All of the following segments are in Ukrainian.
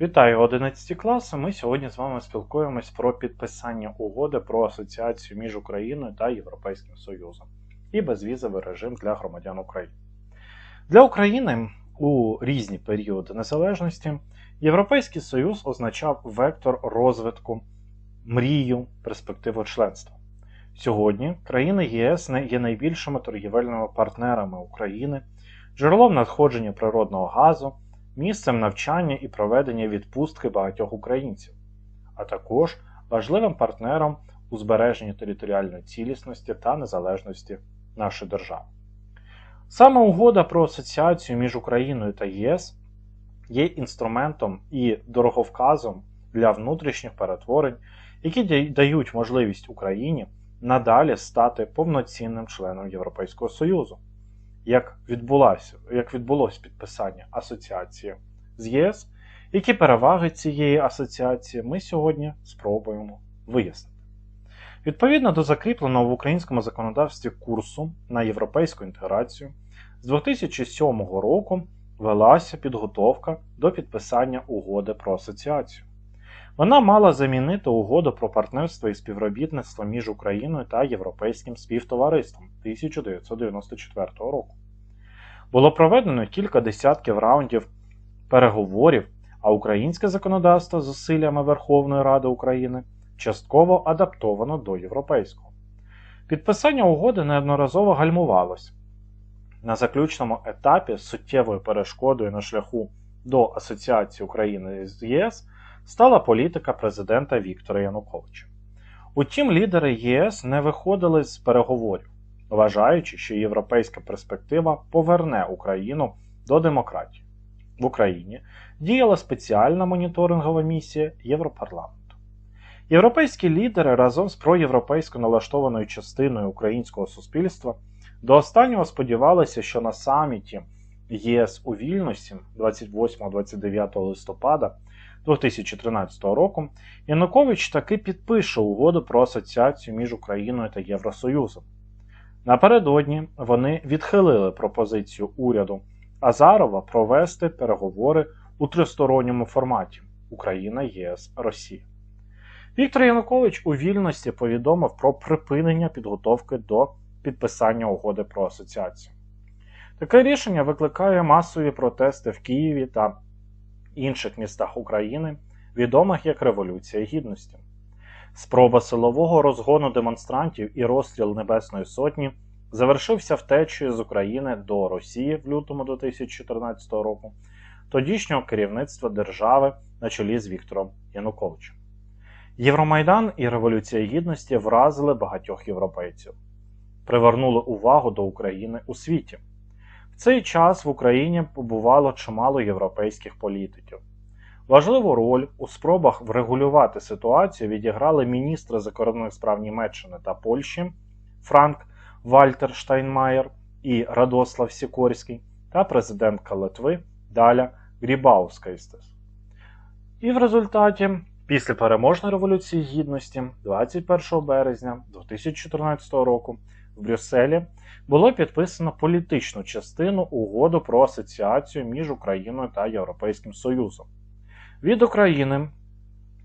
Вітаю 11 класи. Ми сьогодні з вами спілкуємось про підписання угоди про асоціацію між Україною та Європейським Союзом і безвізовий режим для громадян України. Для України у різні періоди незалежності Європейський Союз означав вектор розвитку, мрію, перспективу членства. Сьогодні країни ЄС не є найбільшими торгівельними партнерами України, джерелом надходження природного газу місцем навчання і проведення відпустки багатьох українців, а також важливим партнером у збереженні територіальної цілісності та незалежності нашої держави. Саме угода про асоціацію між Україною та ЄС є інструментом і дороговказом для внутрішніх перетворень, які дають можливість Україні надалі стати повноцінним членом Європейського Союзу як відбулося, як відбулось підписання асоціації з ЄС, які переваги цієї асоціації ми сьогодні спробуємо вияснити. Відповідно до закріпленого в українському законодавстві курсу на європейську інтеграцію, з 2007 року велася підготовка до підписання угоди про асоціацію. Вона мала замінити угоду про партнерство і співробітництво між Україною та Європейським співтовариством 1994 року. Було проведено кілька десятків раундів переговорів, а українське законодавство з зусиллями Верховної Ради України частково адаптовано до європейського. Підписання угоди неодноразово гальмувалось. На заключному етапі суттєвою перешкодою на шляху до Асоціації України з ЄС стала політика президента Віктора Януковича. Утім, лідери ЄС не виходили з переговорів, вважаючи, що європейська перспектива поверне Україну до демократії. В Україні діяла спеціальна моніторингова місія Європарламенту. Європейські лідери разом з проєвропейсько налаштованою частиною українського суспільства до останнього сподівалися, що на саміті ЄС у Вільнюсі 28-29 листопада 2013 року Янукович таки підпише угоду про асоціацію між Україною та Євросоюзом. Напередодні вони відхилили пропозицію уряду Азарова провести переговори у тристоронньому форматі Україна, ЄС, Росія. Віктор Янукович у вільності повідомив про припинення підготовки до підписання угоди про асоціацію. Таке рішення викликає масові протести в Києві та інших містах України, відомих як Революція Гідності. Спроба силового розгону демонстрантів і розстріл Небесної Сотні завершився втечею з України до Росії в лютому 2014 року, тодішнього керівництва держави на чолі з Віктором Януковичем. Євромайдан і Революція Гідності вразили багатьох європейців, привернули увагу до України у світі. Цей час в Україні побувало чимало європейських політиків. Важливу роль у спробах врегулювати ситуацію відіграли міністри закордонних справ Німеччини та Польщі Франк Вальтер Штайнмаєр і Радослав Сікорський та президентка Литви Даля Грібаускайстес. І в результаті, після переможної революції гідності, 21 березня 2014 року в Брюсселі було підписано політичну частину угоду про асоціацію між Україною та Європейським Союзом. Від України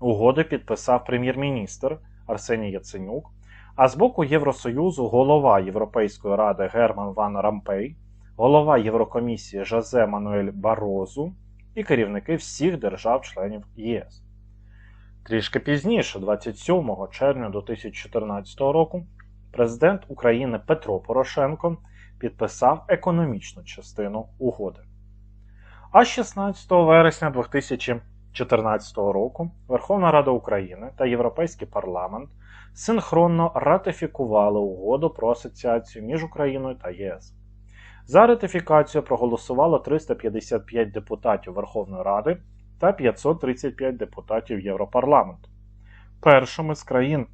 угоду підписав прем'єр-міністр Арсеній Яценюк, а з боку Євросоюзу голова Європейської ради Герман Ван Рампей, голова Єврокомісії Жозе Мануель Барозу і керівники всіх держав-членів ЄС. Трішки пізніше, 27 червня 2014 року, президент України Петро Порошенко підписав економічну частину угоди. А 16 вересня 2014 року Верховна Рада України та Європейський парламент синхронно ратифікували угоду про асоціацію між Україною та ЄС. За ратифікацію проголосувало 355 депутатів Верховної Ради та 535 депутатів Європарламенту. Першими з країн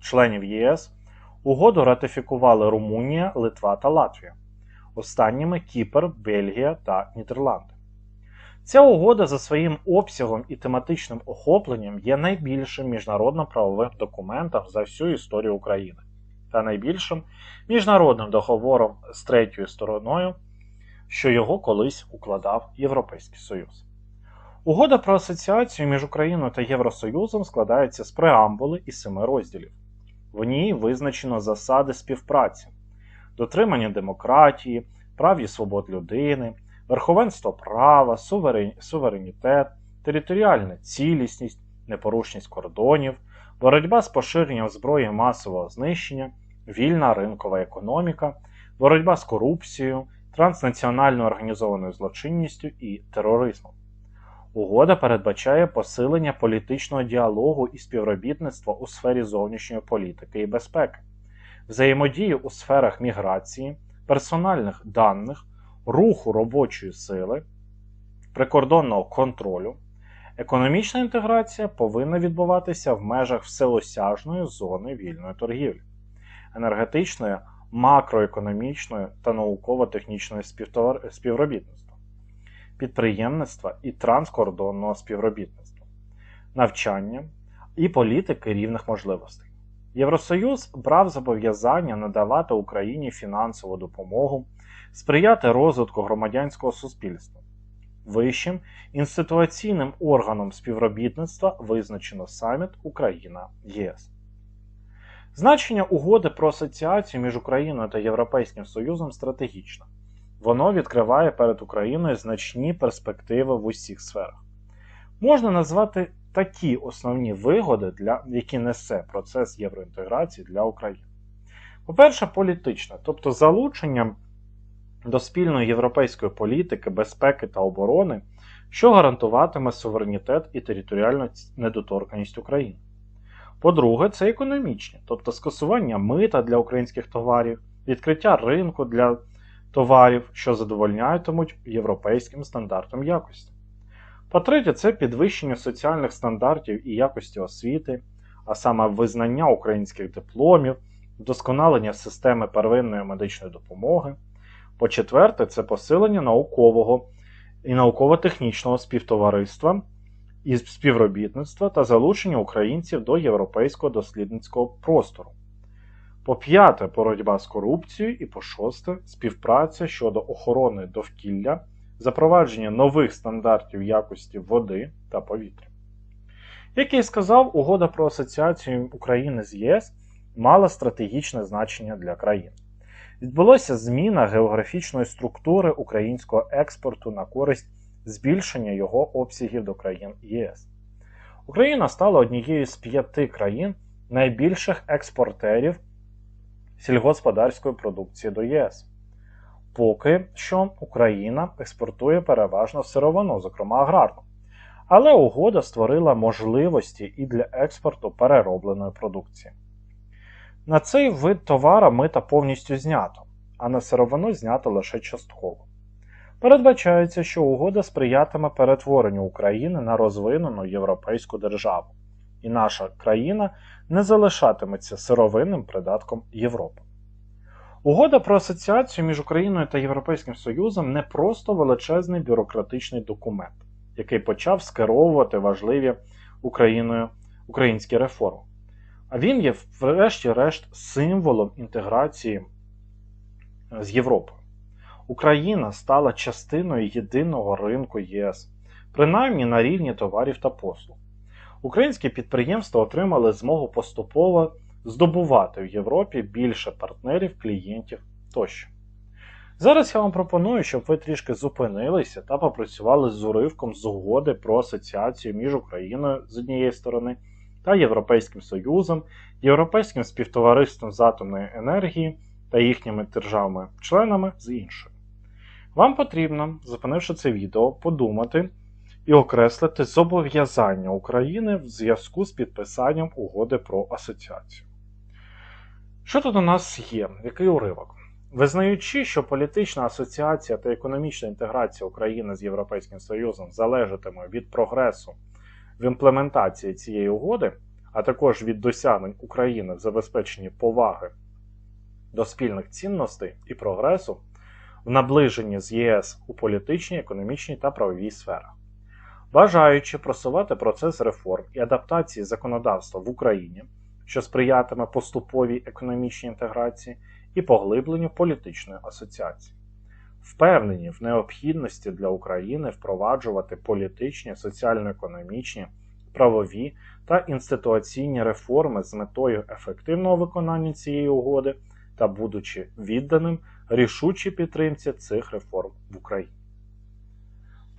членів ЄС угоду ратифікували Румунія, Литва та Латвія, останніми Кіпр, Бельгія та Нідерланди. Ця угода за своїм обсягом і тематичним охопленням є найбільшим міжнародно-правовим документом за всю історію України та найбільшим міжнародним договором з третьою стороною, що його колись укладав Європейський Союз. Угода про асоціацію між Україною та Євросоюзом складається з преамбули і семи розділів. В ній визначено засади співпраці, дотримання демократії, прав і свобод людини, верховенство права, суверенітет, територіальна цілісність, непорушність кордонів, боротьба з поширенням зброї масового знищення, вільна ринкова економіка, боротьба з корупцією, транснаціональною організованою злочинністю і тероризмом. Угода передбачає посилення політичного діалогу і співробітництва у сфері зовнішньої політики і безпеки, взаємодію у сферах міграції, персональних даних, руху робочої сили, прикордонного контролю. Економічна інтеграція повинна відбуватися в межах всеосяжної зони вільної торгівлі, енергетичної, макроекономічної та науково-технічної співробітництва, підприємництва і транскордонного співробітництва, навчання і політики рівних можливостей. Євросоюз брав зобов'язання надавати Україні фінансову допомогу, сприяти розвитку громадянського суспільства. Вищим інституційним органом співробітництва визначено саміт Україна ЄС. Значення угоди про асоціацію між Україною та Європейським Союзом стратегічне. Воно відкриває перед Україною значні перспективи в усіх сферах. Можна назвати такі основні вигоди, для, які несе процес євроінтеграції для України. По-перше, політична, тобто залучення до спільної європейської політики, безпеки та оборони, що гарантуватиме суверенітет і територіальну недоторканність України. По-друге, це економічні, тобто скасування мита для українських товарів, відкриття ринку для товарів, що задовольнятимуть європейським стандартам якості. По-третє, це підвищення соціальних стандартів і якості освіти, а саме визнання українських дипломів, вдосконалення системи первинної медичної допомоги. По-четверте, це посилення наукового і науково-технічного співтовариства і співробітництва та залучення українців до європейського дослідницького простору. По п'яте, боротьба з корупцією, і по шосте, співпраця щодо охорони довкілля, запровадження нових стандартів якості води та повітря. Як я і сказав, угода про асоціацію України з ЄС мала стратегічне значення для країни. Відбулася зміна географічної структури українського експорту на користь збільшення його обсягів до країн ЄС. Україна стала однією з п'яти країн найбільших експортерів сільгосподарської продукції до ЄС. Поки що Україна експортує переважно сировину, зокрема аграрну. Але угода створила можливості і для експорту переробленої продукції. На цей вид товара мита повністю знято, а на сировину знято лише частково. Передбачається, що угода сприятиме перетворенню України на розвинену європейську державу, і наша країна не залишатиметься сировинним придатком Європи. Угода про асоціацію між Україною та Європейським Союзом не просто величезний бюрократичний документ, який почав скеровувати важливі Україною українські реформи. А він є, врешті-решт, символом інтеграції з Європою. Україна стала частиною єдиного ринку ЄС, принаймні на рівні товарів та послуг. Українські підприємства отримали змогу поступово здобувати в Європі більше партнерів, клієнтів тощо. Зараз я вам пропоную, щоб ви трішки зупинилися та попрацювали з уривком з угоди про асоціацію між Україною з однієї сторони та Європейським Союзом, Європейським співтовариством з атомної енергії та їхніми державами-членами з іншої. Вам потрібно, зупинивши це відео, подумати і окреслити зобов'язання України в зв'язку з підписанням угоди про асоціацію. Що тут у нас є? Який уривок? Визнаючи, що політична асоціація та економічна інтеграція України з Європейським Союзом залежатиме від прогресу в імплементації цієї угоди, а також від досягнень України в забезпеченні поваги до спільних цінностей і прогресу в наближенні з ЄС у політичній, економічній та правовій сферах. Бажаючи просувати процес реформ і адаптації законодавства в Україні, що сприятиме поступовій економічній інтеграції і поглибленню політичної асоціації. впевнені в необхідності для України впроваджувати політичні, соціально-економічні, правові та інституційні реформи з метою ефективного виконання цієї угоди та будучи відданим рішучій підтримці цих реформ в Україні.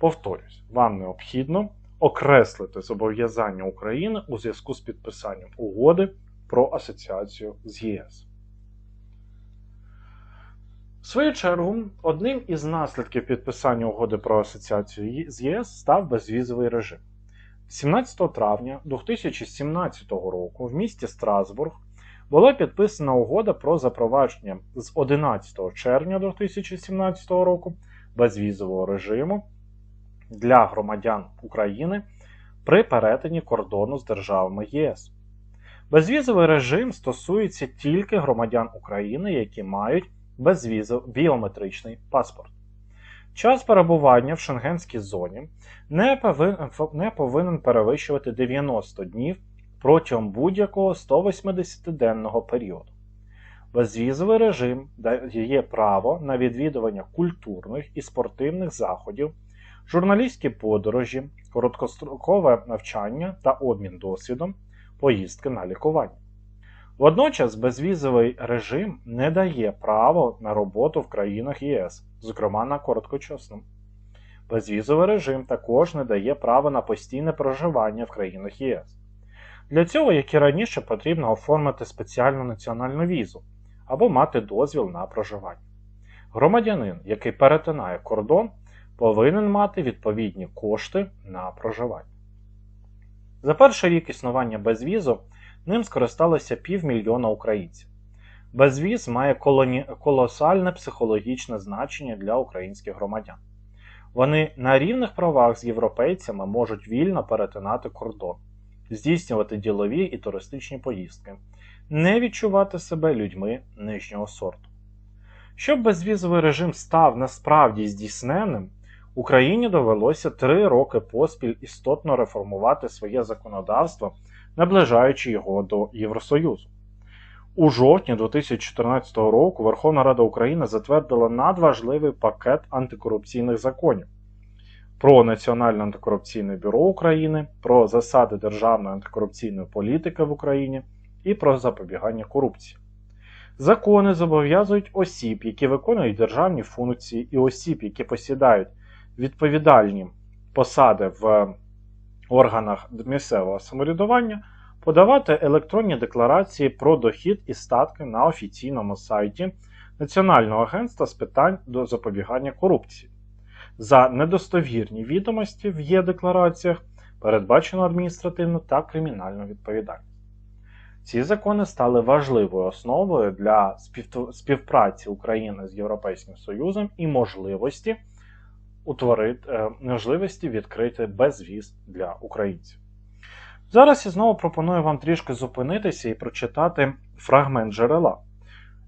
Повторюсь, вам необхідно окреслити зобов'язання України у зв'язку з підписанням угоди про асоціацію з ЄС. В свою чергу, одним із наслідків підписання угоди про асоціацію з ЄС став безвізовий режим. 17 травня 2017 року в місті Страсбург була підписана угода про запровадження з 11 червня 2017 року безвізового режиму для громадян України при перетині кордону з державами ЄС. Безвізовий режим стосується тільки громадян України, які мають безвізов біометричний паспорт. Час перебування в шенгенській зоні не повинен, не повинен перевищувати 90 днів протягом будь-якого 180-денного періоду. Безвізовий режим дає право на відвідування культурних і спортивних заходів, журналістські подорожі, короткострокове навчання та обмін досвідом, поїздки на лікування. Водночас безвізовий режим не дає право на роботу в країнах ЄС, зокрема на короткочасно. Безвізовий режим також не дає права на постійне проживання в країнах ЄС. Для цього, як і раніше, потрібно оформити спеціальну національну візу або мати дозвіл на проживання. Громадянин, який перетинає кордон, повинен мати відповідні кошти на проживання. За перший рік існування безвізу ним скористалося півмільйона українців. Безвіз має колоні... колосальне психологічне значення для українських громадян. Вони на рівних правах з європейцями можуть вільно перетинати кордон, здійснювати ділові і туристичні поїздки, не відчувати себе людьми нижнього сорту. Щоб безвізовий режим став насправді здійсненним, Україні довелося три роки поспіль істотно реформувати своє законодавство, наближаючи його до Євросоюзу. У жовтні 2014 року Верховна Рада України затвердила надважливий пакет антикорупційних законів про Національне антикорупційне бюро України, про засади державної антикорупційної політики в Україні і про запобігання корупції. Закони зобов'язують осіб, які виконують державні функції, і осіб, які посідають відповідальні посади в органах місцевого самоврядування, подавати електронні декларації про дохід і статки на офіційному сайті Національного агентства з питань до запобігання корупції. За недостовірні відомості в є-деклараціях передбачено адміністративну та кримінальну відповідальність. Ці закони стали важливою основою для співпраці України з Європейським Союзом і можливості утворити можливості відкрити безвіз для українців. Зараз я знову пропоную вам трішки зупинитися і прочитати фрагмент джерела.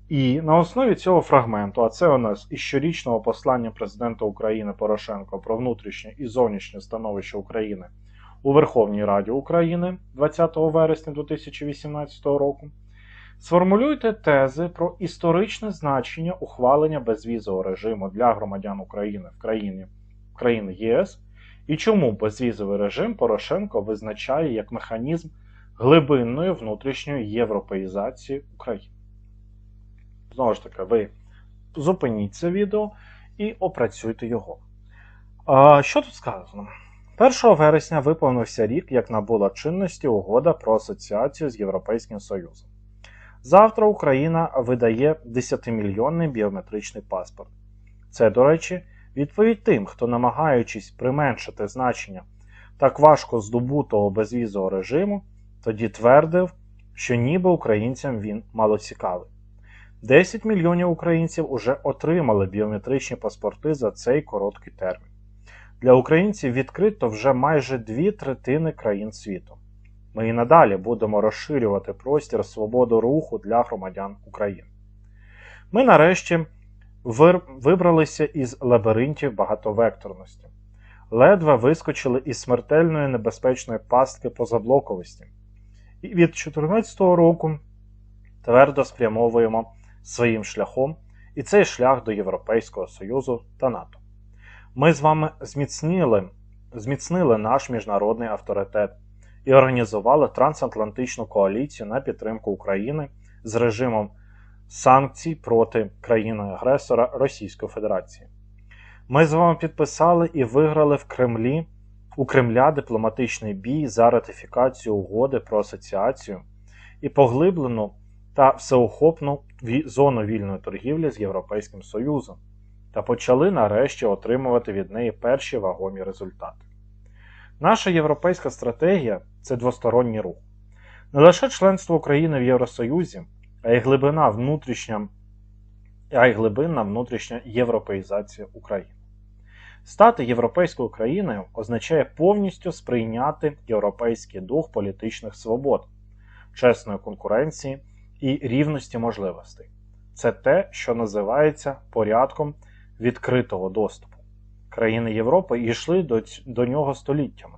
І на основі цього фрагменту, а це у нас із щорічного послання президента України Порошенко про внутрішнє і зовнішнє становище України у Верховній Раді України 20 вересня 2018 року, сформулюйте тези про історичне значення ухвалення безвізового режиму для громадян України в країні, в країни ЄС і чому безвізовий режим Порошенко визначає як механізм глибинної внутрішньої європеїзації України. Знову ж таки, ви зупиніть це відео і опрацюйте його. А, Що тут сказано? 1 вересня виповнився рік, як набула чинності угода про асоціацію з Європейським Союзом. Завтра Україна видає 10-мільйонний біометричний паспорт. Це, до речі, відповідь тим, хто, намагаючись применшити значення так важко здобутого безвізового режиму, тоді твердив, що ніби українцям він малоцікавий. 10 мільйонів українців уже отримали біометричні паспорти за цей короткий термін. Для українців відкрито вже майже дві третини країн світу. Ми і надалі будемо розширювати простір свободу руху для громадян України. Ми нарешті вибралися із лабіринтів багатовекторності, ледве вискочили із смертельної небезпечної пастки позаблоковості. І від 2014 року твердо спрямовуємо своїм шляхом і цей шлях до Європейського Союзу та НАТО. Ми з вами зміцнили, зміцнили наш міжнародний авторитет і організували трансатлантичну коаліцію на підтримку України з режимом санкцій проти країни-агресора Російської Федерації. Ми з вами підписали і виграли в Кремлі у Кремля дипломатичний бій за ратифікацію угоди про асоціацію і поглиблену та всеохопну зону вільної торгівлі з Європейським Союзом та почали нарешті отримувати від неї перші вагомі результати. Наша європейська стратегія це двосторонній рух. Не лише членство України в Євросоюзі, а й глибина внутрішня, а й глибинна внутрішня європеїзація України. Стати європейською країною означає повністю сприйняти європейський дух політичних свобод, чесної конкуренції і рівності можливостей. Це те, що називається порядком відкритого доступу. Країни Європи йшли до, до нього століттями.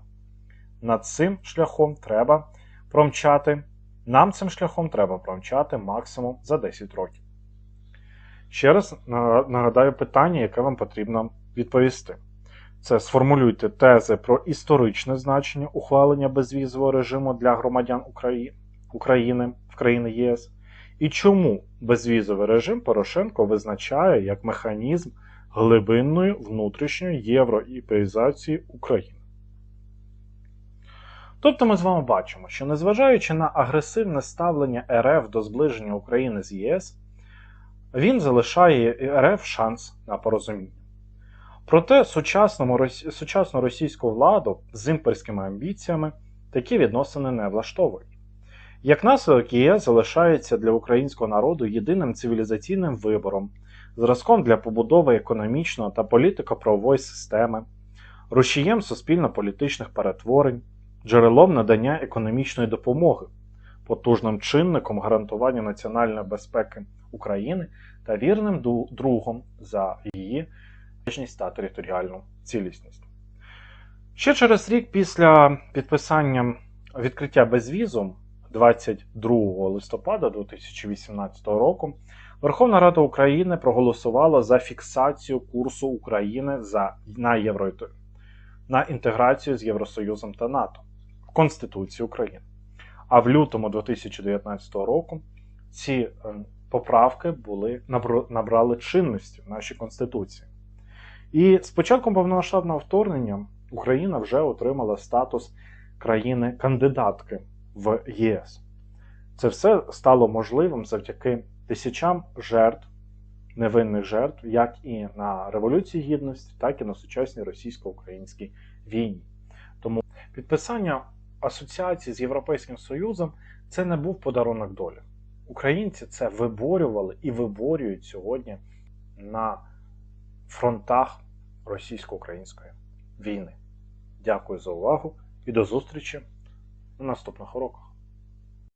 Над цим шляхом треба промчати. Нам цим шляхом треба промчати максимум за 10 років. Ще раз нагадаю питання, яке вам потрібно відповісти. Це сформулюйте тези про історичне значення ухвалення безвізового режиму для громадян Украї- України в країни ЄС, і чому безвізовий режим Порошенко визначає як механізм глибинної внутрішньої євроіпеїзації України. Тобто ми з вами бачимо, що незважаючи на агресивне ставлення РФ до зближення України з ЄС, він залишає РФ шанс на порозуміння. Проте сучасному, сучасну російську владу з імперськими амбіціями такі відносини не влаштовують. Як наслідок, ЄС залишається для українського народу єдиним цивілізаційним вибором, зразком для побудови економічної та політико-правової системи, рушієм суспільно-політичних перетворень, джерелом надання економічної допомоги, потужним чинником гарантування національної безпеки України та вірним другом за її незалежність та територіальну цілісність. Ще через рік після підписання відкриття безвізу 22 листопада 2018 року Верховна Рада України проголосувала за фіксацію курсу України за, на, євро, на інтеграцію з Євросоюзом та НАТО в Конституції України. А в лютому 2019 року ці е, поправки були, набрали чинності в нашій Конституції. І з початком повномасштабного вторгнення Україна вже отримала статус країни-кандидатки в ЄС. Це все стало можливим завдяки тисячам жертв, невинних жертв, як і на Революції Гідності, так і на сучасній російсько-українській війні. Тому підписання асоціації з Європейським Союзом це не був подарунок долі. Українці це виборювали і виборюють сьогодні на фронтах російсько-української війни. Дякую за увагу і до зустрічі на наступних уроках.